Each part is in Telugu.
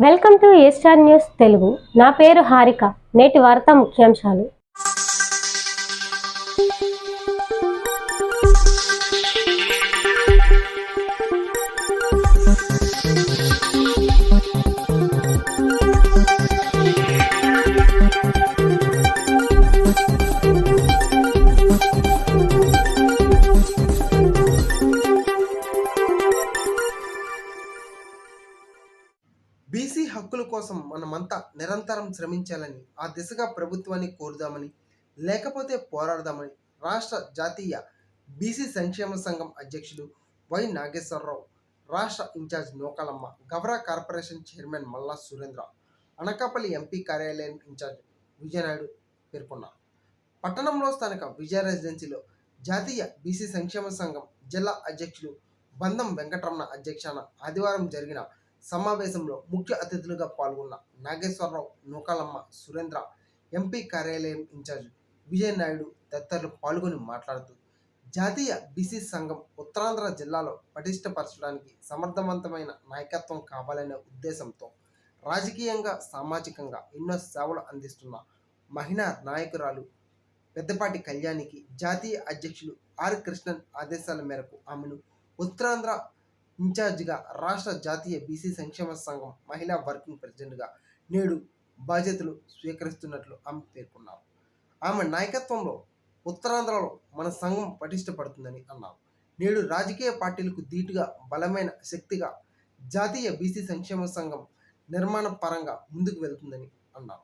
Welcome to A Star news Telugu. నా పేరు హారిక. నేటి వార్తా ముఖ్యాంశాలు. బీసీ హక్కుల కోసం మనమంతా నిరంతరం శ్రమించాలని ఆ దిశగా ప్రభుత్వాన్ని కోరుదామని లేకపోతే పోరాడదామని రాష్ట్ర జాతీయ బీసీ సంక్షేమ సంఘం అధ్యక్షులు వై నాగేశ్వరరావు రాష్ట్ర incharge Nookalamma Gavara corporation chairman Malla Surendra Anakapalli MP కార్యాలయం ఇన్ఛార్జ్ విజయనాయుడు పేర్కొన్నారు. పట్టణంలో స్థానిక విజయ రెసిడెన్సీలో జాతీయ బీసీ సంక్షేమ సంఘం జిల్లా అధ్యక్షులు బంధం వెంకటరమణ అధ్యక్షాన ఆదివారం జరిగిన సమావేశంలో ముఖ్య అతిథులుగా పాల్గొన్న నాగేశ్వరరావు నూకాలమ్మ సురేంద్ర ఎంపీ కార్యాలయం ఇన్ఛార్జ్ విజయ్ నాయుడు తదితరులు పాల్గొని మాట్లాడుతూ జాతీయ బీసీ సంఘం ఉత్తరాంధ్ర జిల్లాలో పటిష్టపరచడానికి సమర్థవంతమైన నాయకత్వం కావాలనే ఉద్దేశంతో రాజకీయంగా సామాజికంగా ఎన్నో సేవలు అందిస్తున్న మహిళా నాయకురాలు పెద్దపాటి కళ్యాణికి జాతీయ అధ్యక్షులు ఆర్ కృష్ణన్ ఆదేశాల మేరకు ఆమెను ఉత్తరాంధ్ర ఇన్ఛార్జిగా రాష్ట్ర జాతీయ బీసీ సంక్షేమ సంఘం మహిళా వర్కింగ్ ప్రెసిడెంట్గా నేడు బాధ్యతలు స్వీకరిస్తున్నట్లు ఆమె పేర్కొన్నారు. ఆమె నాయకత్వంలో ఉత్తరాంధ్రలో మన సంఘం పటిష్టపడుతుందని అన్నారు. నేడు రాజకీయ పార్టీలకు ధీటుగా బలమైన శక్తిగా జాతీయ బీసీ సంక్షేమ సంఘం నిర్మాణ పరంగా ముందుకు వెళ్తుందని అన్నారు.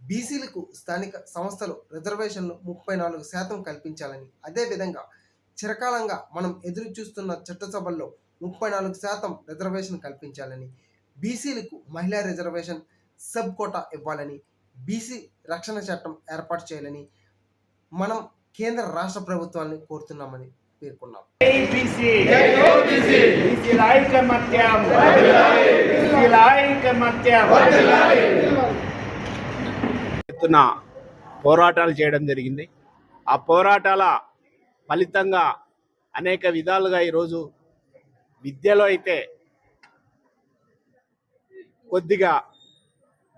బీసీలకు స్థానిక సంస్థలు రిజర్వేషన్లు ముప్పై నాలుగు శాతం కల్పించాలని అదేవిధంగా చిరకాలంగా మనం ఎదురు చూస్తున్న చట్టసభల్లో ముప్పై నాలుగు శాతం రిజర్వేషన్ కల్పించాలని. బీసీలకు మహిళా రిజర్వేషన్ సబ్ కోటా ఇవ్వాలని. బీసీ రక్షణ చట్టం ఏర్పాటు చేయాలని మనం కేంద్ర రాష్ట్ర ప్రభుత్వాన్ని కోరుతున్నామని పేర్కొన్నాం. ఎత్తున పోరాటాలు చేయడం జరిగింది. ఆ పోరాటాల ఫలితంగా అనేక విధాలుగా ఈరోజు విద్యలో అయితే కొద్దిగా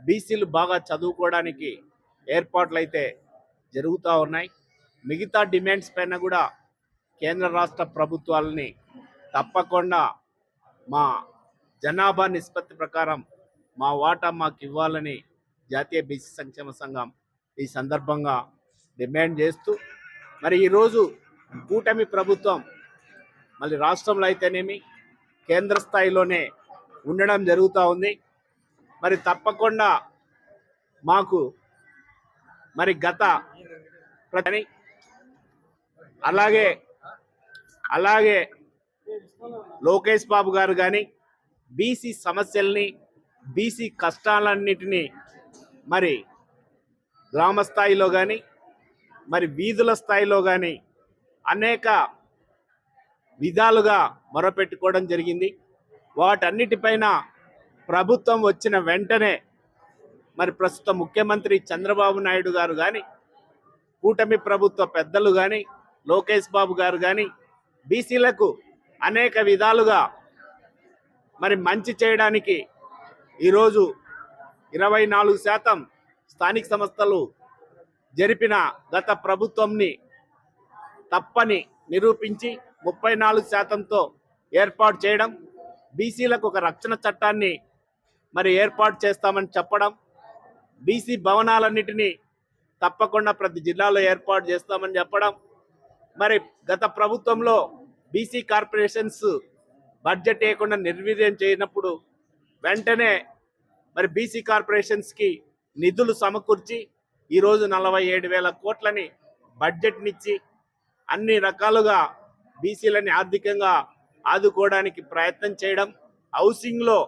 బీసీలు బాగా చదువుకోవడానికి ఏర్పాట్లు అయితే జరుగుతూ ఉన్నాయి. మిగతా డిమాండ్స్ పైన కూడా కేంద్ర రాష్ట్ర ప్రభుత్వాలని తప్పకుండా మా జనాభా నిష్పత్తి ప్రకారం మా వాటా మాకు ఇవ్వాలని జాతీయ బీసీ సంక్షేమ సంఘం ఈ సందర్భంగా డిమాండ్ చేస్తూ మరి ఈరోజు కూటమి ప్రభుత్వం మళ్ళీ రాష్ట్రంలో అయితేనేమి కేంద్ర స్థాయిలోనే ఉండడం జరుగుతూ ఉంది. మరి తప్పకుండా మాకు మరి గత ప్రతి అలాగే అలాగే లోకేష్ బాబు గారు కానీ బీసీ సమస్యల్ని బీసీ కష్టాలన్నిటినీ మరి గ్రామ స్థాయిలో కానీ మరి వీధుల స్థాయిలో కానీ అనేక విధాలుగా మొరపెట్టుకోవడం జరిగింది. వాటన్నిటిపైన ప్రభుత్వం వచ్చిన వెంటనే మరి ప్రస్తుత ముఖ్యమంత్రి చంద్రబాబు నాయుడు గారు కానీ కూటమి ప్రభుత్వ పెద్దలు కానీ లోకేష్ బాబు గారు కానీ బీసీలకు అనేక విధాలుగా మరి మంచి చేయడానికి ఈరోజు ఇరవై నాలుగు శాతం స్థానిక సంస్థలు జరిపిన గత ప్రభుత్వంని తప్పని నిరూపించి ముప్పై నాలుగు శాతంతో ఏర్పాటు చేయడం బీసీలకు ఒక రక్షణ చట్టాన్ని మరి ఏర్పాటు చేస్తామని చెప్పడం బీసీ భవనాలన్నిటినీ తప్పకుండా ప్రతి జిల్లాలో ఏర్పాటు చేస్తామని చెప్పడం మరి గత ప్రభుత్వంలో బీసీ కార్పొరేషన్స్ బడ్జెట్ వేయకుండా నిర్వీర్యం చేయనప్పుడు వెంటనే మరి బీసీ కార్పొరేషన్స్కి నిధులు సమకూర్చి ఈరోజు నలభై ఏడు వేల కోట్లని బడ్జెట్నిచ్చి అన్ని రకాలుగా బీసీలని ఆర్థికంగా ఆదుకోవడానికి ప్రయత్నం చేయడం హౌసింగ్లో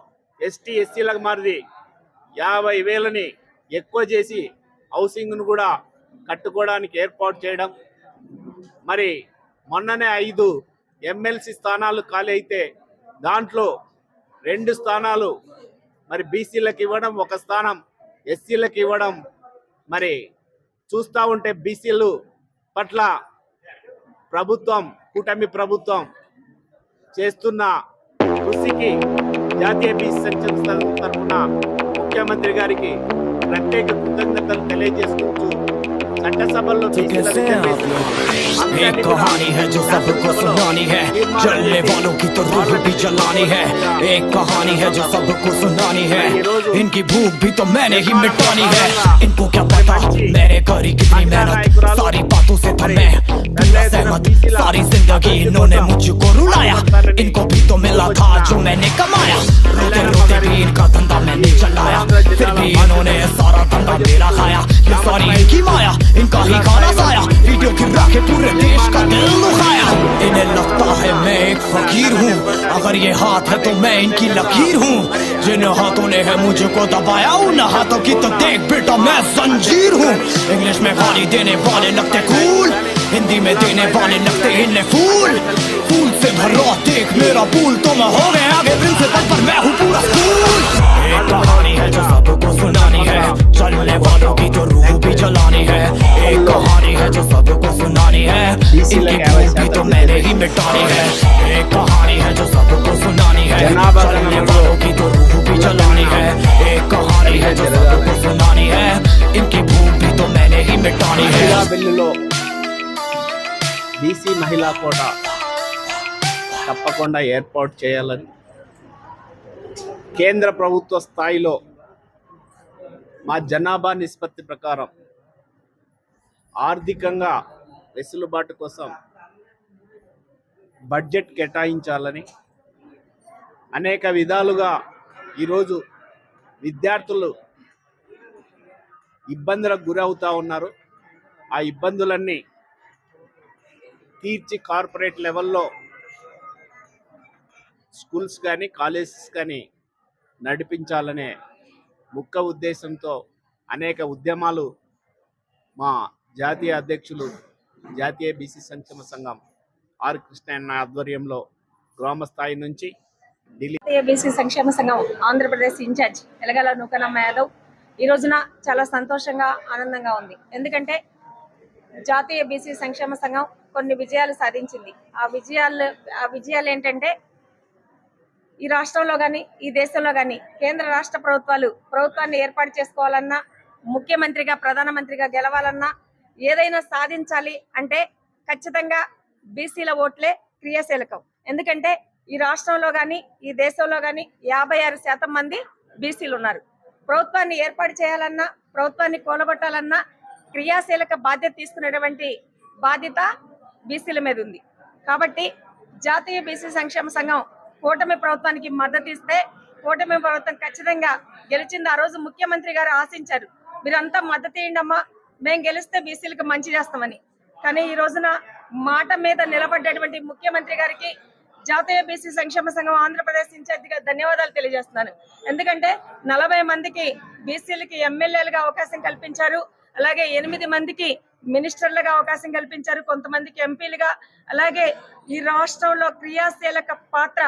ఎస్టీ ఎస్సీలకు మారిది యాభై వేలని ఎక్కువ చేసి హౌసింగ్ను కూడా కట్టుకోవడానికి ఏర్పాటు చేయడం. మరి మొన్ననే ఐదు ఎమ్మెల్సీ స్థానాలు ఖాళీ అయితే దాంట్లో రెండు స్థానాలు మరి బీసీలకు ఇవ్వడం ఒక స్థానం ఎస్సీలకు ఇవ్వడం. మరి చూస్తూ ఉంటే బీసీలు పట్ల ప్రభుత్వం కూటమి ప్రభుత్వం చేస్తున్న కృషికి జాతీయ బీసీ సంక్షేమ తరఫున ముఖ్యమంత్రి గారికి ప్రత్యేక కృతజ్ఞతలు తెలియజేసుకుంటూ एक कहानी है जो सबको सुनानी है। चलने वालों की तो रूह भी जलानी है। एक कहानी है जो सबको सुनानी है। इनकी भूख भी तो मैंने ही मिटानी है। इनको क्या पता मैंने करी कितनी मेहनत। सारी बातों से तो था मैं सहमत। सारी ज़िंदगी इन्होंने मुझको रुलाया। इनको भी तो मिला था जो मैंने कमाया। रोते रोते भी इनका धंधा मैंने चलाया। फिर भी इन्होंने सारा धंधा इनका ही खाना साया वीडियो के पूरे देश का दिल दुखाया इन्हें लगता है मैं एक फकीर हूँ अगर ये हाथ है तो मैं इनकी लकीर हूँ जिन हाथों ने है मुझको दबाया उन हाथों की तो देख बेटा मैं जंजीर हूँ इंग्लिश में गाली देने वाले लगते कूल हिंदी में देने वाले लगते इन्हें फूल फूल से भरो देख मेरा फूल तो मैं हो गया आगे प्रिंसिपल पर मैं हूँ पूरा स्कूल एक कहानी है जो मैंने ही मिटानी है एक कहानी है जो सबको सुनानी है जनाब अगर चलने हम वालों की तो रूह भी जलानी है एक कहानी है जो सबको सुनानी है इनकी भूख भी तो मैंने ही मिटानी है మహిళా బిల్లులో బీసీ మహిళా కోట తప్పకుండా ఏర్పాటు చేయాలని కేంద్ర ప్రభుత్వ స్థాయిలో మా జనాభా నిష్పత్తి ప్రకారం ఆర్థికంగా వెసులుబాటు కోసం బడ్జెట్ కేటాయించాలని అనేక విధాలుగా ఈరోజు విద్యార్థులు ఇబ్బందులకు గురవుతూ ఉన్నారు. ఆ ఇబ్బందులన్నీ తీర్చి కార్పొరేట్ లెవెల్లో స్కూల్స్ కానీ కాలేజెస్ కానీ నడిపించాలనే ముఖ్య ఉద్దేశంతో అనేక ఉద్యమాలు మా జాతీయ అధ్యక్షులు జాతీయ బీసీ సంక్షేమ సంఘం ఆర్ కృష్ణ ఆధ్వర్యంలో గ్రామ స్థాయి నుంచి ఢిల్లీ బీసీ సంక్షేమ సంఘం ఆంధ్రప్రదేశ్ ఇన్ఛార్జ్ ఎలగల నూకనమ్మ యాదవ్. ఈ రోజున చాలా సంతోషంగా ఆనందంగా ఉంది. ఎందుకంటే జాతీయ బీసీ సంక్షేమ సంఘం కొన్ని విజయాలు సాధించింది. ఆ విజయాలు ఆ విజయాలు ఏంటంటే ఈ రాష్ట్రంలో కానీ ఈ దేశంలో కానీ కేంద్ర రాష్ట్ర ప్రభుత్వాలు ప్రభుత్వాన్ని ఏర్పాటు చేసుకోవాలన్నా ముఖ్యమంత్రిగా ప్రధానమంత్రిగా గెలవాలన్నా ఏదైనా సాధించాలి అంటే ఖచ్చితంగా బీసీల ఓట్లే క్రియాశీలకం. ఎందుకంటే ఈ రాష్ట్రంలో కానీ ఈ దేశంలో కానీ యాభై ఆరు శాతం మంది బీసీలు ఉన్నారు ప్రభుత్వాన్ని ఏర్పాటు చేయాలన్నా ప్రభుత్వాన్ని కూలగొట్టాలన్నా క్రియాశీలక బాధ్యత తీసుకునేటువంటి బాధ్యత బీసీల మీద ఉంది. కాబట్టి జాతీయ బీసీ సంక్షేమ సంఘం కూటమి ప్రభుత్వానికి మద్దతు ఇస్తే కూటమి ప్రభుత్వం ఖచ్చితంగా గెలిచింది. ఆ రోజు ముఖ్యమంత్రి గారు ఆశించారు మీరంతా మద్దతు ఇవ్వండి అమ్మా మేము గెలిస్తే బీసీలకు మంచి చేస్తామని. కానీ ఈ రోజున మాట మీద నిలబడ్డటువంటి ముఖ్యమంత్రి గారికి జాతీయ బీసీ సంక్షేమ సంఘం ఆంధ్రప్రదేశ్ ఇన్ఛార్జిగా ధన్యవాదాలు తెలియజేస్తున్నాను. ఎందుకంటే నలభై మందికి బీసీలకి ఎమ్మెల్యేలుగా అవకాశం కల్పించారు. అలాగే ఎనిమిది మందికి మినిస్టర్లుగా అవకాశం కల్పించారు. కొంతమందికి ఎంపీలుగా. అలాగే ఈ రాష్ట్రంలో క్రియాశీలక పాత్ర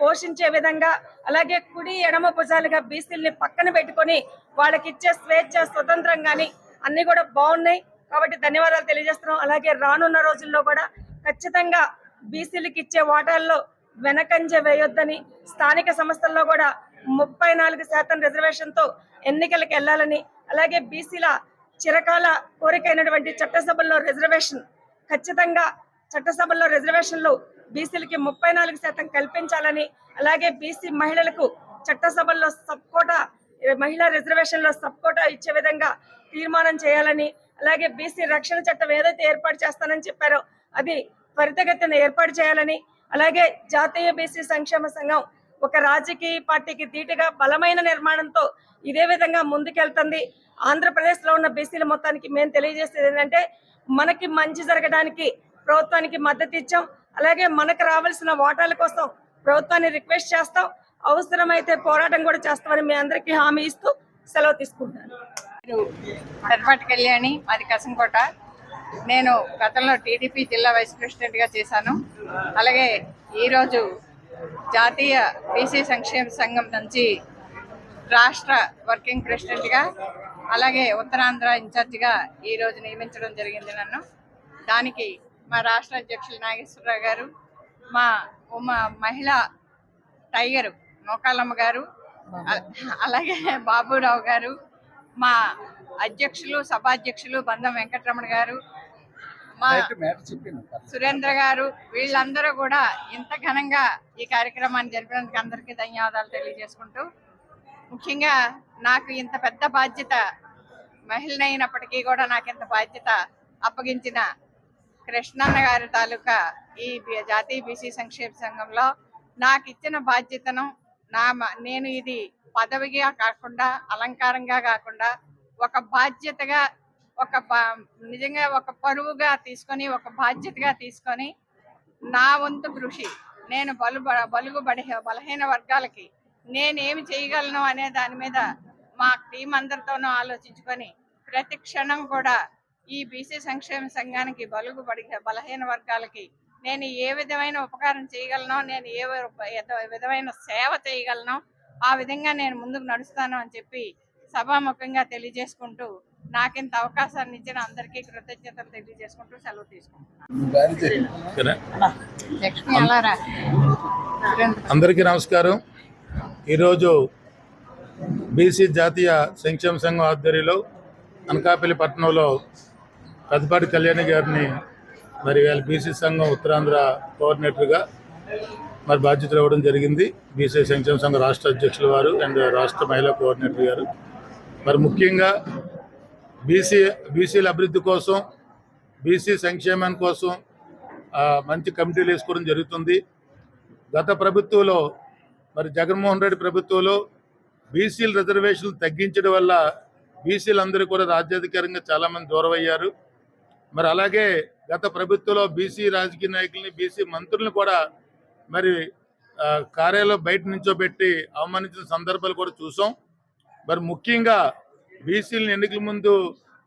పోషించే విధంగా అలాగే కుడి ఎడమ భుజాలుగా బీసీల్ని పక్కన పెట్టుకొని వాళ్ళకి ఇచ్చే స్వేచ్ఛ స్వతంత్రం కానీ అన్నీ కూడా బాగున్నాయి. కాబట్టి ధన్యవాదాలు తెలియజేస్తున్నాం. అలాగే రానున్న రోజుల్లో కూడా ఖచ్చితంగా బీసీలకు ఇచ్చే వాటాల్లో వెనకంజ వేయొద్దని స్థానిక సంస్థల్లో కూడా ముప్పై నాలుగు శాతం రిజర్వేషన్తో ఎన్నికలకు వెళ్ళాలని అలాగే బీసీల చిరకాల కోరికైనటువంటి చట్టసభల్లో రిజర్వేషన్ ఖచ్చితంగా చట్టసభల్లో రిజర్వేషన్లు బీసీలకి ముప్పై నాలుగు శాతం కల్పించాలని అలాగే బీసీ మహిళలకు చట్టసభల్లో సబ్ కోటా మహిళా రిజర్వేషన్లో సబ్ కోటా ఇచ్చే విధంగా తీర్మానం చేయాలని అలాగే బీసీ రక్షణ చట్టం ఏదైతే ఏర్పాటు చేస్తానని చెప్పారో అది త్వరితగతిన ఏర్పాటు చేయాలని అలాగే జాతీయ బీసీ సంక్షేమ సంఘం ఒక రాజకీయ పార్టీకి ధీటుగా బలమైన నిర్మాణంతో ఇదే విధంగా ముందుకెళ్తుంది. ఆంధ్రప్రదేశ్లో ఉన్న బీసీల మొత్తానికి మేము తెలియజేసేది ఏంటంటే మనకి మంచి జరగడానికి ప్రభుత్వానికి మద్దతు ఇచ్చాం. అలాగే మనకు రావాల్సిన వాటాల కోసం ప్రభుత్వాన్ని రిక్వెస్ట్ చేస్తాం. అవసరమైతే పోరాటం కూడా చేస్తామని మీ అందరికీ హామీ ఇస్తూ సెలవు తీసుకుంటాను పెద్దపాటి కళ్యాణి మాది కసంకోట. నేను గతంలో టీడీపీ జిల్లా వైస్ ప్రెసిడెంట్గా చేశాను. అలాగే ఈరోజు జాతీయ బీసీ సంక్షేమ సంఘం నుంచి రాష్ట్ర వర్కింగ్ ప్రెసిడెంట్గా అలాగే ఉత్తరాంధ్ర ఇన్ఛార్జిగా ఈరోజు నియమించడం జరిగింది నన్ను. దానికి మా రాష్ట్ర అధ్యక్షులు నాగేశ్వరరావు గారు మా ఉమ మహిళా టైగర్ మోకాలమ్మ గారు అలాగే బాబురావు గారు మా అధ్యక్షులు సభాధ్యక్షులు బంధం వెంకటరమణ గారు మా సురేంద్ర గారు వీళ్ళందరూ కూడా ఇంత ఘనంగా ఈ కార్యక్రమాన్ని జరిపినందుకు అందరికీ ధన్యవాదాలు తెలియజేసుకుంటూ ముఖ్యంగా నాకు ఇంత పెద్ద బాధ్యత మహిళనైనప్పటికీ కూడా నాకు ఇంత బాధ్యత అప్పగించిన కృష్ణన్న గారి తాలూకా ఈ జాతీయ బీసీ సంక్షేమ సంఘంలో నాకు ఇచ్చిన బాధ్యతను నా మ- నేను ఇది పదవిగా కాకుండా అలంకారంగా కాకుండా ఒక బాధ్యతగా ఒక బా- నిజంగా ఒక పరువుగా తీసుకొని ఒక బాధ్యతగా తీసుకొని నా వంతు కృషి నేను బలు బలుగు బలహీన వర్గాలకి నేను ఏమి చేయగలను అనే దాని మీద మా టీం అందరితోనూ ఆలోచించుకొని ప్రతి క్షణం కూడా ఈ బీసీ సంక్షేమ సంఘానికి బలుగు బడి బలహీన వర్గాలకి నేను ఏ విధమైన ఉపకారం చేయగలను నేను ఏ విధమైన సేవ చేయగలను ఆ విధంగా నేను ముందుకు నడుస్తాను అని చెప్పి సభాముఖంగా తెలియజేసుకుంటూ నాకింత అవకాశాన్ని ఇచ్చిన అందరికీ కృతజ్ఞతలు తెలియజేసుకుంటూ సెలవు తీసుకుంటాను లక్ష్మి అలారా అందరికీ నమస్కారం. ఈరోజు బీసీ జాతీయ సంక్షేమ సంఘం ఆధ్వర్యంలో అనకాపల్లి పట్టణంలో పెద్దపాటి కళ్యాణి గారిని మరి వాళ్ళ బీసీ సంఘం ఉత్తరాంధ్ర కోఆర్డినేటర్గా మరి బాధ్యతలు ఇవ్వడం జరిగింది. బీసీ సంక్షేమ సంఘ రాష్ట్ర అధ్యక్షుల వారు అండ్ రాష్ట్ర మహిళా కోఆర్డినేటర్ గారు. మరి ముఖ్యంగా బీసీ బీసీల అభివృద్ధి కోసం బీసీ సంక్షేమం కోసం మంచి కమిటీలు వేసుకోవడం జరుగుతుంది. గత ప్రభుత్వంలో మరి జగన్మోహన్ రెడ్డి ప్రభుత్వంలో బీసీల రిజర్వేషన్లు తగ్గించడం వల్ల బీసీలందరూ కూడా రాజ్యాధికారంగా చాలామంది దూరం అయ్యారు మరి అలాగే గత ప్రభుత్వంలో బీసీ రాజకీయ నాయకుల్ని బీసీ మంత్రులను కూడా మరి కార్యాలయం బయట నుంచోబెట్టి అవమానించిన సందర్భాలు కూడా చూసాం. మరి ముఖ్యంగా బీసీలను ఎన్నికల ముందు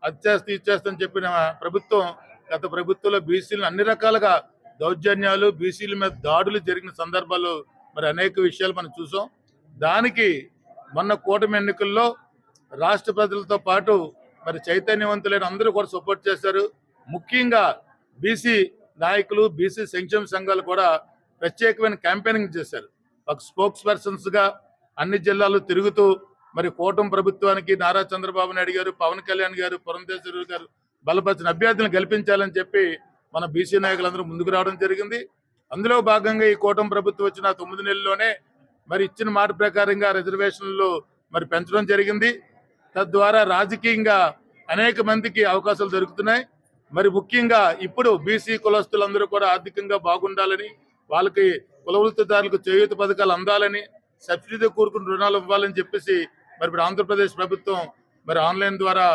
అత్యాస్తి ఇచ్చేస్తని చెప్పిన ప్రభుత్వం గత ప్రభుత్వంలో బీసీలను అన్ని రకాలుగా దౌర్జన్యాలు బీసీల మీద దాడులు జరిగిన సందర్భాలు మరి అనేక విషయాలు మనం చూసాం. దానికి మొన్న కూటమి ఎన్నికల్లో రాష్ట్ర ప్రజలతో పాటు మరి చైతన్యవంతులైన అందరూ కూడా సపోర్ట్ చేశారు. ముఖ్యంగా బీసీ నాయకులు బీసీ సంక్షేమ సంఘాలు కూడా ప్రత్యేకమైన క్యాంపెయినింగ్ చేశారు. ఒక స్పోక్స్ పర్సన్స్గా అన్ని జిల్లాలు తిరుగుతూ మరి కూటమి ప్రభుత్వానికి నారా చంద్రబాబు నాయుడు గారు పవన్ కళ్యాణ్ గారు పురంధేశ్వరి గారు బలపరిచిన అభ్యర్థులను గెలిపించాలని చెప్పి మన బీసీ నాయకులందరూ ముందుకు రావడం జరిగింది. అందులో భాగంగా ఈ కూటమి ప్రభుత్వం వచ్చిన తొమ్మిది నెలల్లోనే మరి ఇచ్చిన మాట ప్రకారంగా రిజర్వేషన్లు మరి పెంచడం జరిగింది. తద్వారా రాజకీయంగా అనేక మందికి అవకాశాలు దొరుకుతున్నాయి. మరి ముఖ్యంగా ఇప్పుడు బీసీ కులస్తులందరూ కూడా ఆర్థికంగా బాగుండాలని వాళ్ళకి కులవృత్తిదారులకు చేయూత పథకాలు అందాలని సబ్సిడీతో కూరుకుని రుణాలు ఇవ్వాలని చెప్పేసి మరి ఇప్పుడు ఆంధ్రప్రదేశ్ ప్రభుత్వం మరి ఆన్లైన్ ద్వారా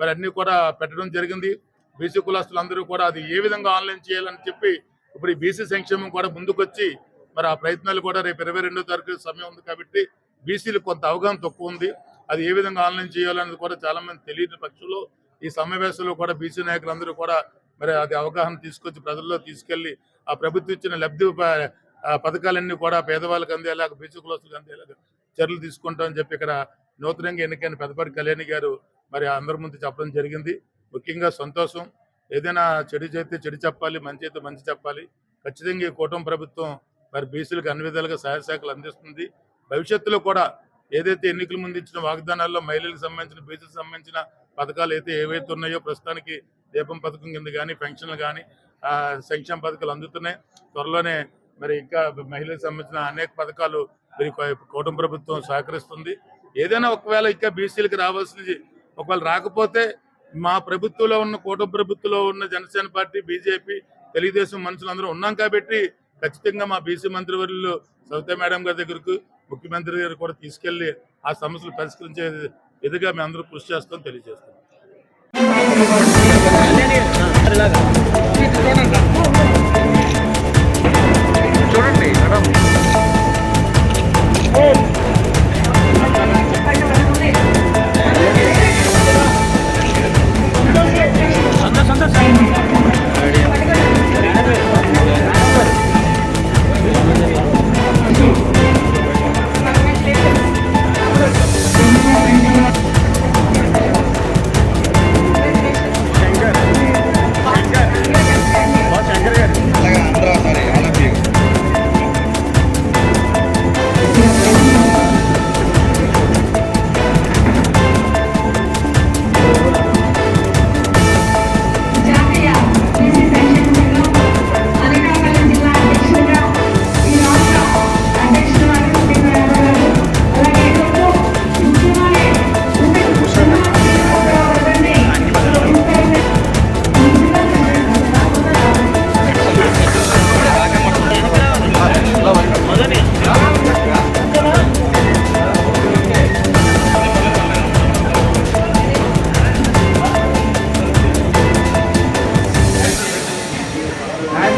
మరి అన్ని కూడా పెట్టడం జరిగింది. బీసీ కులాస్తులందరూ కూడా అది ఏ విధంగా ఆన్లైన్ చేయాలని చెప్పి ఇప్పుడు ఈ బీసీ సంక్షేమం కూడా ముందుకొచ్చి మరి ఆ ప్రయత్నాలు కూడా రేపు ఇరవై రెండో తారీఖు సమయం ఉంది కాబట్టి బీసీలకు కొంత అవగాహన తక్కువ ఉంది. అది ఏ విధంగా ఆన్లైన్ చేయాలనేది కూడా చాలా మంది తెలియని పక్షంలో ఈ సమావేశంలో కూడా బీసీ నాయకులందరూ కూడా మరి అది అవగాహన తీసుకొచ్చి ప్రజల్లో తీసుకెళ్ళి ఆ ప్రభుత్వం ఇచ్చిన లబ్ధి పథకాలన్నీ కూడా పేదవాళ్ళకి అందేలాగా బీసీ కులస్తులకు అందేలాగా చర్యలు తీసుకుంటామని చెప్పి ఇక్కడ నూతనంగా ఎన్నికైన పెద్దపాటి కళ్యాణి గారు మరి అందరి ముందు చెప్పడం జరిగింది. ముఖ్యంగా సంతోషం. ఏదైనా చెడు చేస్తే చెడు చెప్పాలి మంచి అయితే మంచి చెప్పాలి. ఖచ్చితంగా ఈ కూటమి ప్రభుత్వం మరి బీసీలకు అన్ని విధాలుగా సహాయ శాఖలు అందిస్తుంది. భవిష్యత్తులో కూడా ఏదైతే ఎన్నికల ముందు ఇచ్చిన వాగ్దానాల్లో మహిళలకు సంబంధించిన బీసీలకు సంబంధించిన పథకాలు అయితే ఏవైతే ఉన్నాయో ప్రస్తుతానికి దీపం పథకం కింద కానీ పెన్షన్లు కానీ సంక్షేమ పథకాలు అందుతున్నాయి. త్వరలోనే మరి ఇంకా మహిళలకు సంబంధించిన అనేక పథకాలు మరి కూటమి ప్రభుత్వం సహకరిస్తుంది. ఏదైనా ఒకవేళ ఇంకా బీసీలకు రావాల్సింది ఒకవేళ రాకపోతే మా ప్రభుత్వంలో ఉన్న కూటమి ప్రభుత్వంలో ఉన్న జనసేన పార్టీ బీజేపీ తెలుగుదేశం మనుషులందరూ ఉన్నాం కాబట్టి ఖచ్చితంగా మా బీసీ మంత్రివర్యులు సవితా మేడం గారి దగ్గరకు ముఖ్యమంత్రి గారు కూడా తీసుకెళ్ళి ఆ సమస్యలు పరిష్కరించే విధంగా మేము అందరూ కృషి చేస్తాం తెలియజేస్తాం. చూడండి మేడం. సంతోషం సంతోషం.